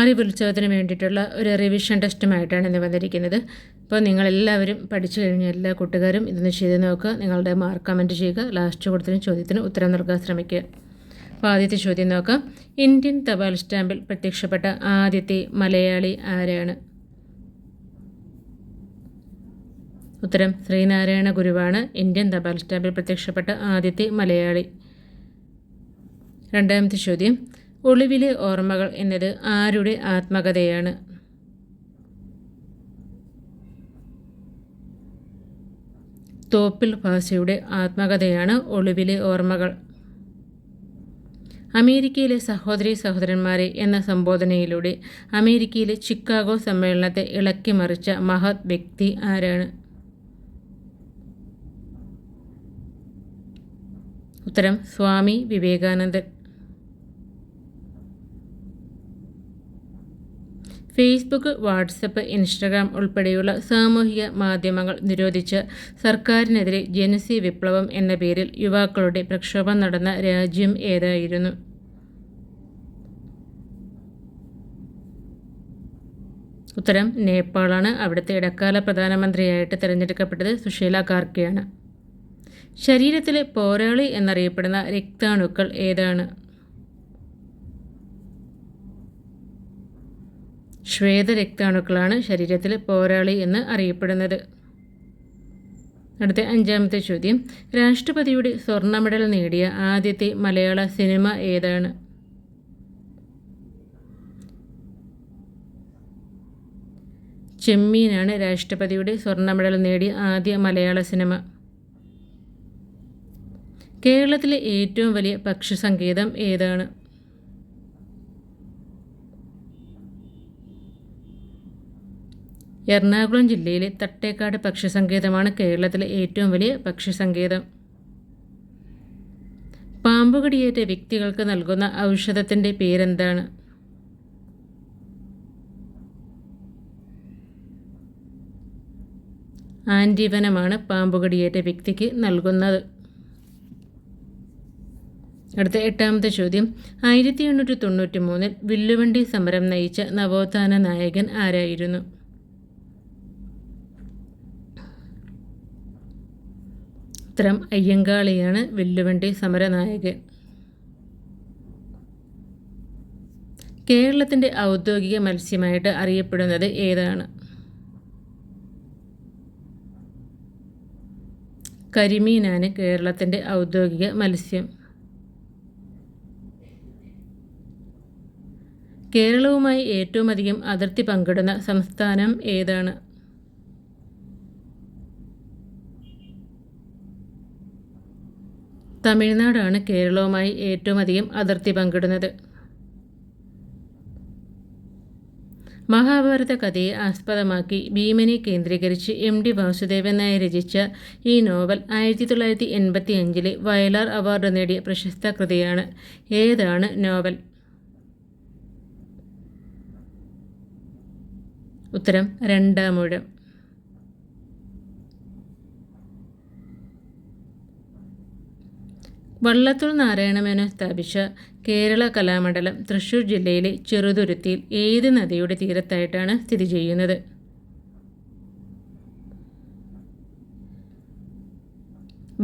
അറിവുത്സവത്തിന് വേണ്ടിയിട്ടുള്ള ഒരു റിവിഷൻ ടെസ്റ്റുമായിട്ടാണ് ഇന്ന് വന്നിരിക്കുന്നത്. അപ്പോൾ നിങ്ങളെല്ലാവരും പഠിച്ചു കഴിഞ്ഞ എല്ലാ കൂട്ടുകാരും ഇതൊന്ന് ചെയ്ത് നോക്കുക. നിങ്ങളുടെ മാർക്ക് കമന്റ് ചെയ്യുക. ലാസ്റ്റ് കൊടുത്തതിന് ചോദ്യത്തിന് ഉത്തരം നൽകാൻ ശ്രമിക്കുക. അപ്പോൾ ആദ്യത്തെ ചോദ്യം നോക്കാം. ഇന്ത്യൻ തപാൽ സ്റ്റാമ്പിൽ പ്രത്യക്ഷപ്പെട്ട ആദ്യത്തെ മലയാളി ആരാണ്? ഉത്തരം ശ്രീനാരായണ ഗുരുവാണ്. ഇന്ത്യൻ തപാൽ സ്റ്റാമ്പിൽ പ്രത്യക്ഷപ്പെട്ട ആദ്യത്തെ മലയാളി. രണ്ടാമത്തെ ചോദ്യം ഒളിവിലെ ഓർമ്മകൾ എന്നത് ആരുടെ ആത്മകഥയാണ്? തോപ്പിൽ ഭാഷയുടെ ആത്മകഥയാണ് ഒളിവിലെ ഓർമ്മകൾ. അമേരിക്കയിലെ സഹോദരി സഹോദരന്മാരെ എന്ന സംബോധനയിലൂടെ അമേരിക്കയിലെ ചിക്കാഗോ സമ്മേളനത്തെ ഇളക്കിമറിച്ച മഹത് വ്യക്തി ആരാണ്? ഉത്തരം Swami Vivekanandan. Facebook WhatsApp Instagram ഉൾപ്പെടെയുള്ള സാമൂഹിക മാധ്യമങ്ങൾ നിരോധിച്ച് സർക്കാരിനെതിരെ ജനസി വിപ്ലവം എന്ന പേരിൽ യുവാക്കളുടെ പ്രക്ഷോഭം നടന്ന രാജ്യം ഏതായിരുന്നു? ഉത്തരം നേപ്പാളാണ്. അവിടുത്തെ ഇടക്കാല പ്രധാനമന്ത്രിയായിട്ട് തിരഞ്ഞെടുക്കപ്പെട്ടത് സുശീല കാർക്കെയാണ് ശരീരത്തിലെ പോരാളി എന്നറിയപ്പെടുന്ന രക്താണുക്കൾ ഏതാണ്? ശ്വേതരക്താണുക്കളാണ് ശരീരത്തിൽ പോരാളി എന്ന് അറിയപ്പെടുന്നത്. അടുത്ത അഞ്ചാമത്തെ ചോദ്യം. രാഷ്ട്രപതിയുടെ സ്വർണ മെഡൽ നേടിയ ആദ്യത്തെ മലയാള സിനിമ ഏതാണ്? ചെമ്മീനാണ് രാഷ്ട്രപതിയുടെ സ്വർണ മെഡൽ നേടിയ ആദ്യ മലയാള സിനിമ. കേരളത്തിലെ ഏറ്റവും വലിയ പക്ഷി സങ്കേതം ഏതാണ്? എറണാകുളം ജില്ലയിലെ തട്ടേക്കാട് പക്ഷിസങ്കേതമാണ് കേരളത്തിലെ ഏറ്റവും വലിയ പക്ഷിസങ്കേതം. പാമ്പുകടിയേറ്റ വ്യക്തികൾക്ക് നൽകുന്ന ഔഷധത്തിന്റെ പേരെന്താണ്? ആന്റിവനമാണ് പാമ്പുകടിയേറ്റ വ്യക്തിക്ക് നൽകുന്നത്. അടുത്ത എട്ടാമത്തെ ചോദ്യം. ആയിരത്തി എണ്ണൂറ്റി തൊണ്ണൂറ്റി മൂന്നിൽ വില്ലുവണ്ടി സമരം നയിച്ച നവോത്ഥാന നായകൻ ആരായിരുന്നു? ഉത്തരം അയ്യങ്കാളിയാണ് വെല്ലുവണ്ടി സമരനായകൻ. കേരളത്തിന്റെ ഔദ്യോഗിക മത്സ്യമായിട്ട് അറിയപ്പെടുന്നത് ഏതാണ്? കരിമീനാണ് കേരളത്തിന്റെ ഔദ്യോഗിക മത്സ്യം. കേരളവുമായി ഏറ്റവും അതിർത്തി പങ്കിടുന്ന സംസ്ഥാനം ഏതാണ്? തമിഴ്നാടാണ് കേരളവുമായി ഏറ്റവും അധികം അതിർത്തി പങ്കിടുന്നത്. മഹാഭാരത കഥയെ ആസ്പദമാക്കി ഭീമനെ കേന്ദ്രീകരിച്ച് എം ഡി വാസുദേവൻ നായർ രചിച്ച ഈ നോവൽ ആയിരത്തി തൊള്ളായിരത്തി എൺപത്തി അഞ്ചിലെ വയലാർ അവാർഡ് നേടിയ പ്രശസ്ത കൃതിയാണ് ഏതാണ് നോവൽ? ഉത്തരം രണ്ടാമൂഴം വള്ളത്തോൾ നാരായണമേനോൻ സ്ഥാപിച്ച കേരള കലാമണ്ഡലം തൃശ്ശൂർ ജില്ലയിലെ ചെറുതുരുത്തിയിൽ ഏത് നദിയുടെ തീരത്തായിട്ടാണ് സ്ഥിതി ചെയ്യുന്നത്?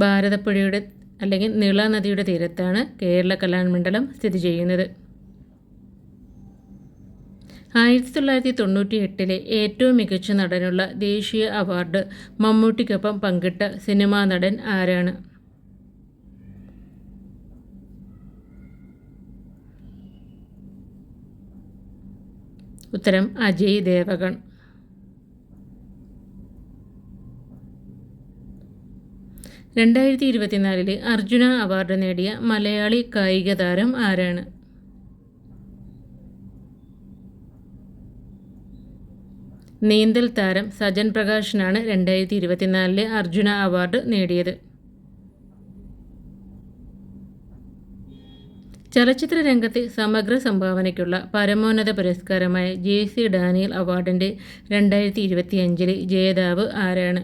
ഭാരതപ്പുഴയുടെ അല്ലെങ്കിൽ നീള നദിയുടെ തീരത്താണ് കേരള കലാമണ്ഡലം സ്ഥിതി ചെയ്യുന്നത്. ആയിരത്തി തൊള്ളായിരത്തി തൊണ്ണൂറ്റി എട്ടിലെ ഏറ്റവും മികച്ച നടനുള്ള ദേശീയ അവാർഡ് മമ്മൂട്ടിക്കൊപ്പം പങ്കിട്ട സിനിമാ നടൻ ആരാണ്? ഉത്തരം അജയ് ദേവഗൺ. രണ്ടായിരത്തി ഇരുപത്തിനാലിലെ അർജുന അവാർഡ് നേടിയ മലയാളി കായിക താരം ആരാണ്? നീന്തൽ താരം സജൻ പ്രകാശിനാണ് രണ്ടായിരത്തി ഇരുപത്തിനാലിലെ അർജുന അവാർഡ് നേടിയത്. ചലച്ചിത്ര രംഗത്തെ സമഗ്ര സംഭാവനയ്ക്കുള്ള പരമോന്നത പുരസ്കാരമായ ജെ സി ഡാനിയൽ അവാർഡിന്റെ രണ്ടായിരത്തി ഇരുപത്തി അഞ്ചിലെ ജേതാവ് ആരാണ്?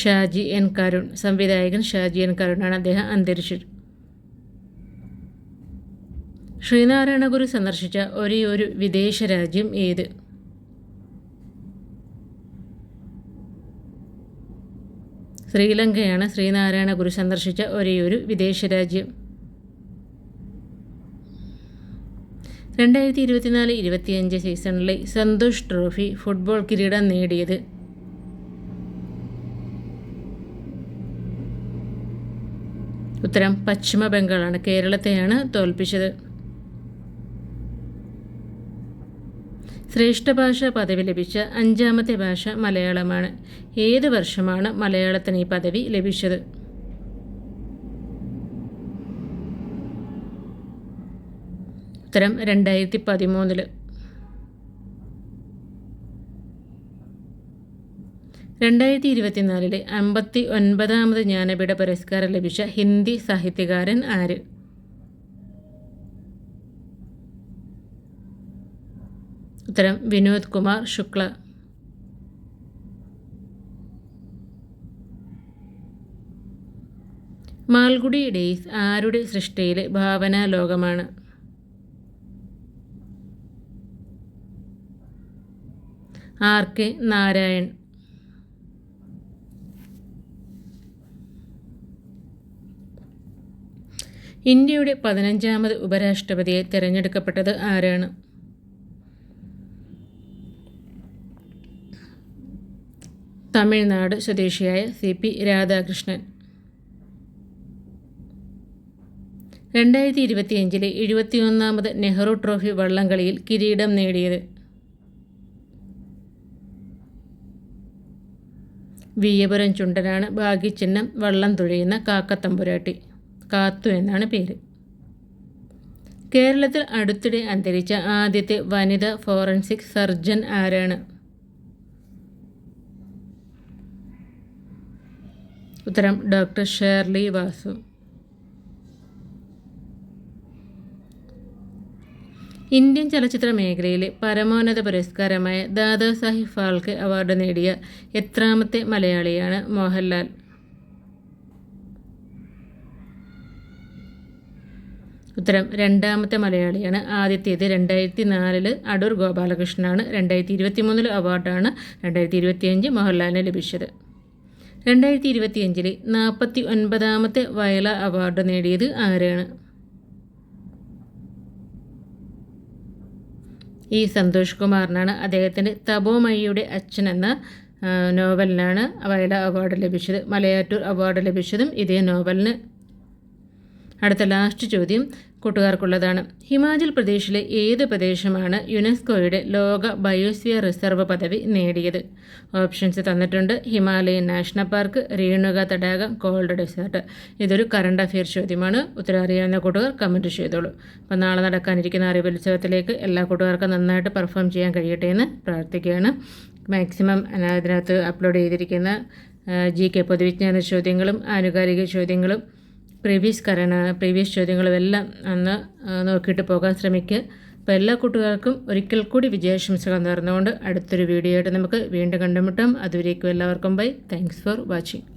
ഷാജി എൻ കരുൺ. സംവിധായകൻ ഷാജി എൻ കരുണാണ് അദ്ദേഹം അന്തരിച്ചത് ശ്രീനാരായണ ഗുരു സന്ദർശിച്ച ഒരേ ഒരു വിദേശ രാജ്യം ഏത്? ശ്രീലങ്കയാണ് ശ്രീനാരായണ ഗുരു സന്ദർശിച്ച ഒരേയൊരു ഒരു വിദേശ രാജ്യം. രണ്ടായിരത്തി ഇരുപത്തിനാല് ഇരുപത്തിയഞ്ച് സീസണിലെ സന്തോഷ് ട്രോഫി ഫുട്ബോൾ കിരീടം നേടിയത്. ഉത്തരം പശ്ചിമ ബംഗാളാണ് കേരളത്തെയാണ് തോൽപ്പിച്ചത്. ശ്രേഷ്ഠ ഭാഷ പദവി ലഭിച്ച അഞ്ചാമത്തെ ഭാഷ മലയാളമാണ്. ഏത് വർഷമാണ് മലയാളത്തിന് ഈ പദവി ലഭിച്ചത്? ഉത്തരം രണ്ടായിരത്തി പതിമൂന്നിൽ രണ്ടായിരത്തി ഇരുപത്തിനാലിലെ അമ്പത്തി ഒൻപതാമത് ജ്ഞാനപീഠ പുരസ്കാരം ലഭിച്ച ഹിന്ദി സാഹിത്യകാരൻ ആര്? ഉത്തരം വിനോദ് കുമാർ ശുക്ല. മാൽഗുഡി ഡേയ്സ് ആരുടെ സൃഷ്ടിയിലെ ഭാവനാ ലോകമാണ്? R K Narayan. ഇന്ത്യയുടെ പതിനഞ്ചാമത് ഉപരാഷ്ട്രപതിയെ തിരഞ്ഞെടുക്കപ്പെട്ടത് ആരാണ്? തമിഴ്നാട് സ്വദേശിയായ സി പി രാധാകൃഷ്ണൻ. രണ്ടായിരത്തി ഇരുപത്തിയഞ്ചിലെ എഴുപത്തിയൊന്നാമത് നെഹ്റു ട്രോഫി വള്ളംകളിയിൽ കിരീടം നേടിയത് വീയപുരം ചുണ്ടനാണ്. ഭാഗ്യചിഹ്നം വള്ളം തുഴയുന്ന കാക്കത്തമ്പുരാട്ടി. കാത്തു എന്നാണ് പേര്. കേരളത്തിൽ അടുത്തിടെ അന്തരിച്ച ആദ്യത്തെ വനിത ഫോറൻസിക് സർജൻ ആരാണ്? ഉത്തരം ഡോക്ടർ ഷേർലി വാസു. ഇന്ത്യൻ ചലച്ചിത്ര മേഖലയിലെ പരമോന്നത പുരസ്കാരമായ ദാദാസാഹിബ് ഫാൽക്കെ അവാർഡ് നേടിയ എത്രാമത്തെ മലയാളിയാണ് മോഹൻലാൽ. ഉത്തരം രണ്ടാമത്തെ മലയാളിയാണ് ആദ്യത്തേത്. രണ്ടായിരത്തി നാലിൽ അടൂർ ഗോപാലകൃഷ്ണനാണ്. രണ്ടായിരത്തി ഇരുപത്തി മൂന്നിൽ അവാർഡാണ് രണ്ടായിരത്തി ഇരുപത്തിയഞ്ച് മോഹൻലാലിന് ലഭിച്ചത്. രണ്ടായിരത്തി ഇരുപത്തിയഞ്ചിലെ നാൽപ്പത്തി ഒൻപതാമത്തെ വയല അവാർഡ് നേടിയത് ആരാണ്? ഈ സന്തോഷ് കുമാറിനാണ് അദ്ദേഹത്തിന്റെ തപോമയ്യയുടെ അച്ഛൻ എന്ന നോവലിനാണ് വയല അവാർഡ് ലഭിച്ചത്. മലയാറ്റൂർ അവാർഡ് ലഭിച്ചതും ഇതേ നോവലിന്. അടുത്ത ലാസ്റ്റ് ചോദ്യം. കൂട്ടുകാർക്കുള്ളതാണ്. ഹിമാചൽ പ്രദേശിലെ ഏത് പ്രദേശമാണ് യുനെസ്കോയുടെ ലോക ബയോസ്ഫിയർ റിസർവ് പദവി നേടിയത്? ഓപ്ഷൻസ് തന്നിട്ടുണ്ട്. ഹിമാലയൻ നാഷണൽ പാർക്ക് രേണുക തടാകം കോൾഡ് ഡെസേർട്ട്. ഇതൊരു കറണ്ട് അഫെയർ ചോദ്യമാണ്. ഉത്തരം അറിയാവുന്ന കൂട്ടുകാർ കമന്റ് ചെയ്തോളൂ. അപ്പോൾ നാളെ നടക്കാനിരിക്കുന്ന അറിവുത്സവത്തിലേക്ക് എല്ലാ കൂട്ടുകാർക്കും നന്നായിട്ട് പെർഫോം ചെയ്യാൻ കഴിയട്ടെ എന്ന് പ്രാർത്ഥിക്കുകയാണ്. മാക്സിമം അതിനകത്ത് അപ്ലോഡ് ചെയ്തിരിക്കുന്ന ജി കെ പൊതുവിജ്ഞാന ചോദ്യങ്ങളും ആനുകാലിക ചോദ്യങ്ങളും പ്രീവിയസ് കരണ പ്രീവിയസ് ചോദ്യങ്ങളും എല്ലാം അന്ന് നോക്കിയിട്ട് പോകാൻ ശ്രമിക്കുക അപ്പോൾ എല്ലാ കൂട്ടുകാർക്കും ഒരിക്കൽ കൂടി വിജയാശംസകൾ നേർന്നുകൊണ്ട് അടുത്തൊരു വീഡിയോ ആയിട്ട് നമുക്ക് വീണ്ടും കണ്ടുമുട്ടാം. അതുവരേക്കും എല്ലാവർക്കും ബൈ. Thanks for watching